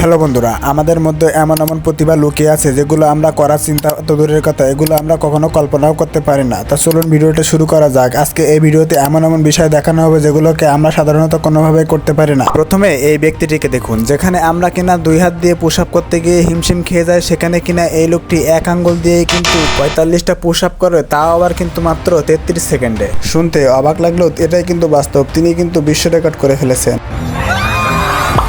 Hello বন্ধুরা, আমাদের মধ্যে এমন এমন প্রতিভা লুকিয়ে আছে যেগুলো আমরা করার চিন্তা তো দূরের কথা, এগুলো আমরা কখনো কল্পনাও করতে পারি না। তা চলুন ভিডিওটা শুরু করা যাক। আজকে এই ভিডিওতে এমন এমন বিষয় দেখানো হবে যেগুলোকে আমরা সাধারণত কোনোভাবেই করতে পারি না। প্রথমে এই ব্যক্তিটিকে দেখুন, যেখানে আমরা কিনা দুই হাত দিয়ে পুশ আপ করতে গিয়ে হিমশিম খেয়ে যায়, সেখানে কিনা এই লোকটি এক আঙ্গুল দিয়েই কিন্তু পঁয়তাল্লিশটা পুশ আপ করে, তাও আবার কিন্তু মাত্র তেত্রিশ সেকেন্ডে। শুনতে অবাক লাগলেও এটাই কিন্তু বাস্তব, তিনি কিন্তু বিশ্ব রেকর্ড করে ফেলেছেন।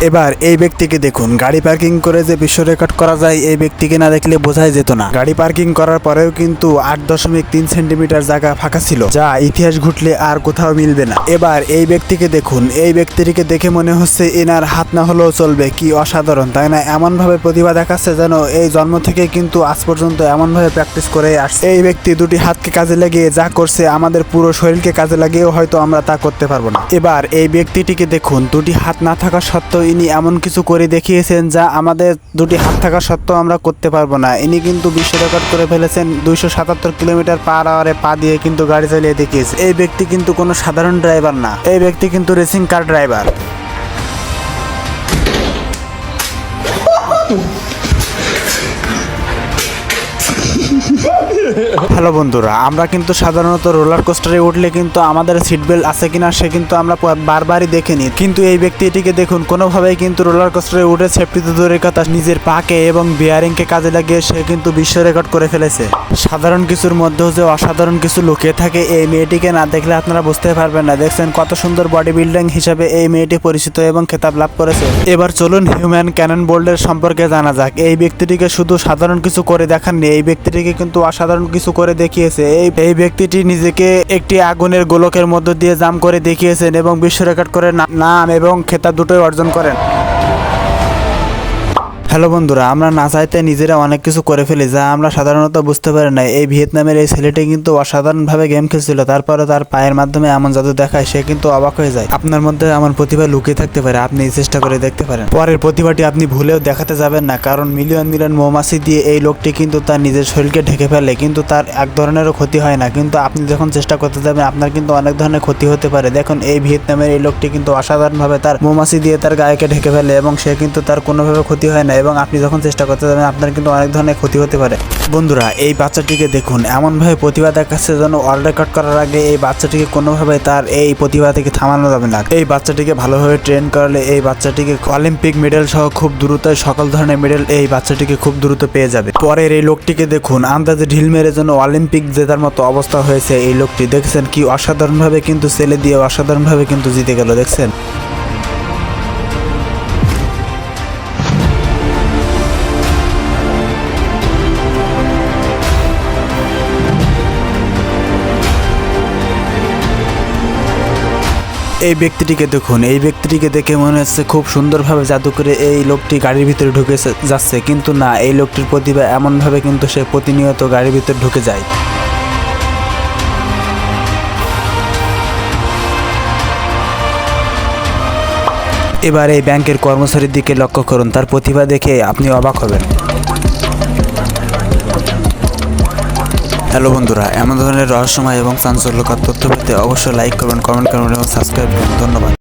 এবার এই ব্যক্তিকে দেখুন। গাড়ি পার্কিং করে যে বিশ্ব রেকর্ড করা যায়, এই ব্যক্তিকে না দেখলে বোঝাই যেত না। গাড়ি পার্কিং করার পরেও কিন্তু আট দশমিক তিন সেন্টিমিটার জায়গা ফাঁকা ছিল, যা ইতিহাস ঘুটলে আর কোথাও মিলবে না। এবার এই ব্যক্তিকে দেখুন। এই ব্যক্তিটিকে দেখে মনে হচ্ছে এনার হাত না হলেও চলবে। কি অসাধারণ, তাই না? এমন ভাবে প্রতিভা দেখাচ্ছে যেন এই জন্ম থেকে কিন্তু আজ পর্যন্ত এমন ভাবে প্র্যাকটিস করে আসছে। এই ব্যক্তি দুটি হাতকে কাজে লাগিয়ে যা করছে, আমাদের পুরো শরীরকে কাজে লাগিয়েও হয়তো আমরা তা করতে পারব না। এবার এই ব্যক্তিটিকে দেখুন। দুটি হাত না থাকা সত্ত্বেও ইনি এমন কিছু করে দেখিয়েছেন যা আমাদের দুটি হাত থাকা সত্ত্বেও আমরা করতে পারব না। ইনি কিন্তু বিশ্ব রেকর্ড করে ফেলেছেন দুইশো সাতাত্তর কিলোমিটার পার আওয়ারে পা দিয়ে কিন্তু গাড়ি চালিয়ে দেখিয়েছে। এই ব্যক্তি কিন্তু কোনো সাধারণ ড্রাইভার না। এই ব্যক্তি কিন্তু রেসিং কার ড্রাইভার। হ্যালো বন্ধুরা, আমরা কিন্তু সাধারণত রোলার কোস্টারে উঠলে কিন্তু আমাদের সিট বেল্ট আছে কিনা সে কিন্তু আমরা বারবারই দেখে নিই। কিন্তু এই ব্যক্তিটিকে দেখুন, কোনোভাবেই কিন্তু রোলার কোস্টারে উঠে সেফটিতে দূরের কথা নিজের পাকে এবং বিয়ারিংকে কাজে লাগিয়ে সে কিন্তু বিশ্ব রেকর্ড করে ফেলেছে। সাধারণ কিছুর মধ্যেও যে অসাধারণ কিছু লুকিয়ে থাকে এই মেয়েটিকে না দেখলে আপনারা বুঝতে পারবেন না। দেখছেন কত সুন্দর বডি বিল্ডিং হিসাবে এই মেয়েটি পরিচিত এবং খেতাব লাভ করেছে। এবার চলুন হিউম্যান ক্যানন বোল্ডের সম্পর্কে জানা যাক। এই ব্যক্তিটিকে শুধু সাধারণ কিছু করে দেখাননি, এই ব্যক্তিটিকে কিন্তু অসাধারণ কিছু করে দেখিয়েছে। এই এই ব্যক্তিটি নিজেকে একটি আগুনের গোলকের মধ্য দিয়ে জাম করে দেখিয়েছেন এবং বিশ্ব রেকর্ড করে নাম এবং খেতাব দুটোই অর্জন করেন। হ্যালো বন্ধুরা, আমরা না চাইতে নিজেরা অনেক কিছু করে ফেলি যা আমরা সাধারণত বুঝতে পারি না এই ভিয়েতনামের এই ছেলেটি কিন্তু অসাধারণভাবে গেম খেলছিল তারপরে তার পায়ের মাধ্যমে এমন জাদু দেখায়, সে কিন্তু অবাক হয়ে যায়। আপনার মধ্যে এমন প্রতিভা লুকিয়ে থাকতে পারে, আপনি চেষ্টা করে দেখতে পারেন। পরের প্রতিভাটি আপনি ভুলেও দেখাতে যাবেন না, কারণ মিলিয়ন মিলিয়ন মৌমাছি দিয়ে এই লোকটি কিন্তু তার নিজের শরীরকে ঢেকে ফেলে, কিন্তু তার এক ধরনেরও ক্ষতি হয় না। কিন্তু আপনি যখন চেষ্টা করতে যাবেন, আপনার কিন্তু অনেক ধরনের ক্ষতি হতে পারে। দেখুন, এই ভিয়েতনামের এই লোকটি কিন্তু অসাধারণভাবে তার মৌমাছি দিয়ে তার গায়েকে ঢেকে ফেলে এবং সে কিন্তু তার কোনোভাবে ক্ষতি হয় না। এবং আপনি যখন চেষ্টা করতে যাবেন, আপনার কিন্তু অনেক ধরনের ক্ষতি হতে পারে। বন্ধুরা, এই বাচ্চাটিকে দেখুন, এমনভাবে প্রতিভা দেখাচ্ছে যেন ওয়ার্ল্ড রেকর্ড করার আগে এই বাচ্চাটিকে কোনোভাবে তার এই প্রতিভা থেকে থামানো যাবে না। এই বাচ্চাটিকে ভালোভাবে ট্রেন করালে এই বাচ্চাটিকে অলিম্পিক মেডেল সহ খুব দ্রুত সকল ধরনের মেডেল এই বাচ্চাটিকে খুব দ্রুত পেয়ে যাবে। পরের এই লোকটিকে দেখুন, আন্দাজে ঢিল মেরে যেন অলিম্পিক জেতার মতো অবস্থা হয়েছে এই লোকটি। দেখছেন কি অসাধারণভাবে কিন্তু ছেলে দিয়ে অসাধারণভাবে কিন্তু জিতে গেল, দেখছেন? এই ব্যক্তিটিকে দেখুন। এই ব্যক্তিটিকে দেখে মনে হচ্ছে খুব সুন্দরভাবে জাদু করে এই লোকটি গাড়ির ভিতরে ঢুকে যাচ্ছে। কিন্তু না, এই লোকটির প্রতিভা এমনভাবে কিন্তু সে প্রতিনিয়ত গাড়ির ভিতরে ঢুকে যায়। এবার এই ব্যাংকের কর্মচারীর দিকে লক্ষ্য করুন। তার প্রতিভা দেখে আপনি অবাক হবেন। হ্যালো বন্ধুরা, এমন ধরনের রহস্যময় এবং চাঞ্চল্যকর তথ্য পেতে অবশ্যই লাইক করবেন কমেন্ট করবেন এবং সাবস্ক্রাইব করবেন। ধন্যবাদ।